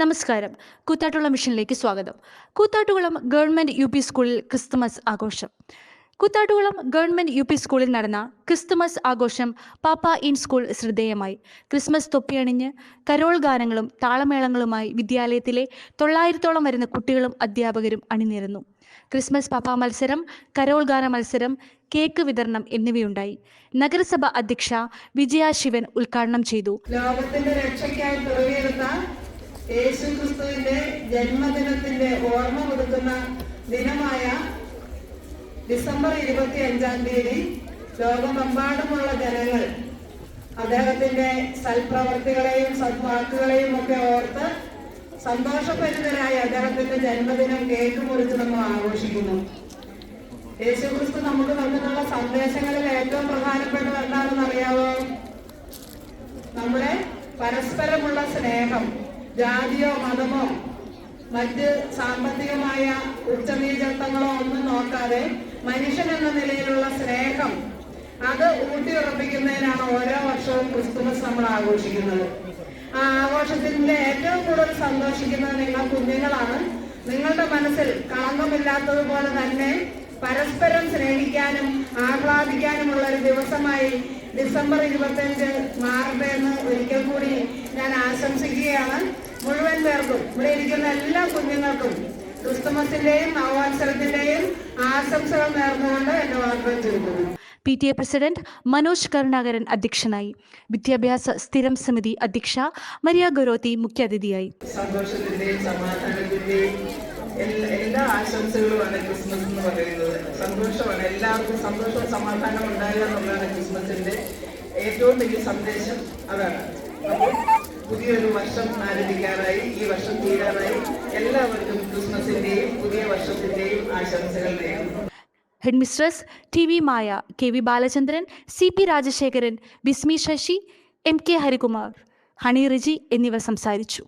നമസ്കാരം. കൂത്താട്ടുകുളം മിഷനിലേക്ക് സ്വാഗതം. കൂത്താട്ടുകുളം ഗവൺമെന്റ് യു പി സ്കൂളിൽ ക്രിസ്തുമസ് ആഘോഷം. കൂത്താട്ടുകുളം ഗവൺമെന്റ് യു പി സ്കൂളിൽ നടന്ന ക്രിസ്തുമസ് ആഘോഷം പാപ്പ ഇൻ സ്കൂൾ ശ്രദ്ധേയമായി. ക്രിസ്മസ് തൊപ്പിയണിഞ്ഞ് കരോൾ ഗാനങ്ങളും താളമേളങ്ങളുമായി വിദ്യാലയത്തിലെ തൊള്ളായിരത്തോളം വരുന്ന കുട്ടികളും അധ്യാപകരും അണിനിരന്നു. ക്രിസ്മസ് പാപ്പ മത്സരം കരോൾ ഗാന മത്സരം കേക്ക് വിതരണം എന്നിവയുണ്ടായി. നഗരസഭ അധ്യക്ഷ വിജയ ശിവൻ ഉദ്ഘാടനം ചെയ്തു. ലോകത്തിന്റെ രക്ഷയ്ക്കായി പിറവിയെടുത്ത യേശു ക്രിസ്തുവിന്റെ ജന്മദിനത്തിന്റെ ഓർമ്മ പുതുക്കുന്ന ദിനമായ ഡിസംബർ ഇരുപത്തി അഞ്ചാം തീയതി ലോകമെമ്പാടുമുള്ള ജനങ്ങൾ അദ്ദേഹത്തിന്റെ സൽപ്രവർത്തികളെയും സദ്വാക്കുകളെയും ഒക്കെ ഓർത്ത് സന്തോഷപരിതരായി അദ്ദേഹത്തിന്റെ ജന്മദിനം കേക്ക് മുറിച്ച് നമ്മൾ ആഘോഷിക്കുന്നു. യേശുക്രിസ്തു നമുക്ക് നൽകുന്നുള്ള സന്ദേശങ്ങളിൽ ഏറ്റവും പ്രധാനപ്പെട്ട എന്താണെന്ന് അറിയാവോ? നമ്മുടെ പരസ്പരമുള്ള സ്നേഹം. ജാതിയോ മതമോ മറ്റ് സാമ്പത്തികമായ ഉച്ചനീചത്വങ്ങളോ ഒന്നും നോക്കാതെ മനുഷ്യൻ എന്ന നിലയിലുള്ള സ്നേഹം അത് ഊട്ടിയുറപ്പിക്കുന്നതിനാണ് ഓരോ വർഷവും ക്രിസ്തുമസ് നമ്മൾ ആഘോഷിക്കുന്നത്. ആ ആഘോഷത്തിന്റെ ഏറ്റവും കൂടുതൽ സന്തോഷിക്കുന്നത് നിങ്ങൾ കുഞ്ഞുങ്ങളാണ്. നിങ്ങളുടെ മനസ്സിൽ കളങ്കമില്ലാത്തതുപോലെ തന്നെ പരസ്പരം സ്നേഹിക്കാനും ആഹ്ലാദിക്കാനുമുള്ള ഒരു ദിവസമായി ഡിസംബർ ഇരുപത്തഞ്ച് മാറട്ടെ എന്ന് ഒരിക്കൽ കൂടി ഞാൻ ആശംസിക്കുകയാണ്. മുഴുവൻ പേർക്കും ഇവിടെ ഇരിക്കുന്ന എല്ലാ കുഞ്ഞുങ്ങൾക്കും ക്രിസ്തുമസിന്റെയും നവവത്സരത്തിന്റെയും ആശംസകൾ നേർന്നുകൊണ്ട് എന്റെ വാഗ്ദാനം ചെയ്യുന്നു. P T A president Manoj Karunakaran അധ്യക്ഷനായി. വിദ്യാഭ്യാസ സ്ഥിരം സമിതി അധ്യക്ഷ മരിയ ഗൊരോത്തി മുഖ്യാതിഥിയായി. സന്തോഷത്തിന്റെയും സമാധാനത്തിന്റെയും എല്ലാ ആശംസകളുമാണ് ക്രിസ്മസ് എന്ന് പറയുന്നത്. സന്തോഷമാണ്. എല്ലാവർക്കും സന്തോഷവും സമാധാനം ഉണ്ടാകുക എന്നുള്ളതാണ് ക്രിസ്മസിന്റെ ഏറ്റവും വലിയ സന്ദേശം. അതാണ്. അപ്പോൾ പുതിയൊരു പുതിയ ആശംസകൾ നേരുന്നു. Headmistress T V Maya K V Balachandran C P Rajasekharan Bismi Sasi M K Harikumar Honey Riji എന്നിവർ സംസാരിച്ചു.